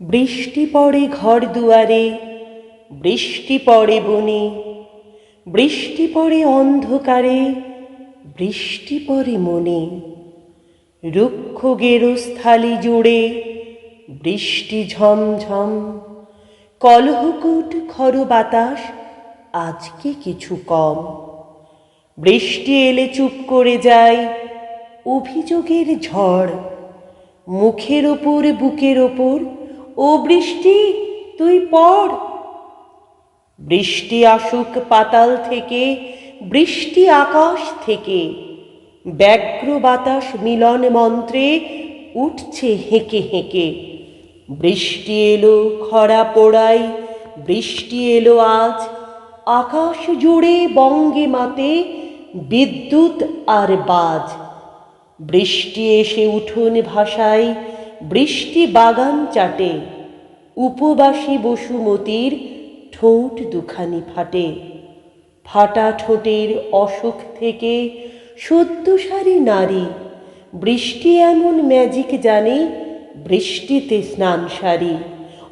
বৃষ্টি পড়ে ঘর দুয়ারে, বৃষ্টি পড়ে বনে, বৃষ্টি পড়ে অন্ধকারে, বৃষ্টি পড়ে মনে। রুক্ষ গেরস্থালি জুড়ে বৃষ্টি ঝমঝম, কলহকুট খর বাতাস আজকে কিছু কম। বৃষ্টি এলে চুপ করে যায় অভিযোগের ঝড়, মুখের ওপর বুকের ওপর ও বৃষ্টি, তুই পড়। বৃষ্টি আসুক পাতাল থেকে, বৃষ্টি আকাশ থেকে ব্যগ্র বাতাস মিলন মন্ত্রে উঠছে হেঁকে হেঁকে। বৃষ্টি এলো খরা পোড়াই বৃষ্টি এলো আজ, আকাশ জুড়ে বঙ্গে মাতে, বিদ্যুৎ আর বাজ। বৃষ্টি এসে উঠোন ভাষায় বৃষ্টি বাগান চাটে, উপবাসী বসুমতির ঠোঁট দুখানি ফাটে। ফাটা ঠোঁটের অসুখ থেকে সদ্যসারী নারী, বৃষ্টি এমন ম্যাজিক জানে বৃষ্টিতে স্নান সারি।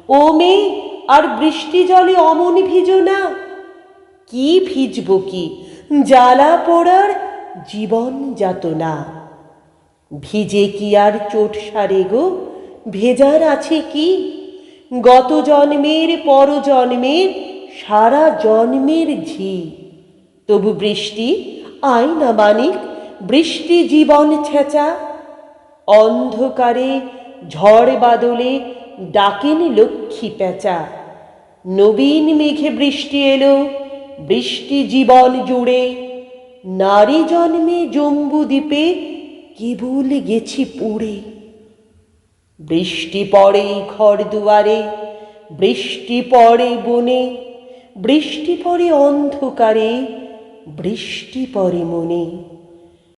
ও মেয়ে, আর বৃষ্টি জলে অমন ভিজো না। কি ভিজব কি? জ্বালা পোড়ার জীবন যাতনা ভিজে কি আর চোট সারে গো? ভেজার আছে কি? গত জন্মের পর জন্মের, সারা জন্মের ঝি। তবু বৃষ্টি আয় না মানিক বৃষ্টি জীবন ছেঁচা। অন্ধকারে ঝড় বাদলে ডাকেন লক্ষ্মী পেঁচা নবীন মেঘে বৃষ্টি এলো, বৃষ্টি জীবন জুড়ে। নারী জন্মে জম্বু দ্বীপে কেবল গেছি পড়ে? বৃষ্টি পড়ে ঘর দুয়ারে, বৃষ্টি পড়ে বনে, বৃষ্টি পড়ে অন্ধকারে, বৃষ্টি পড়ে মনে।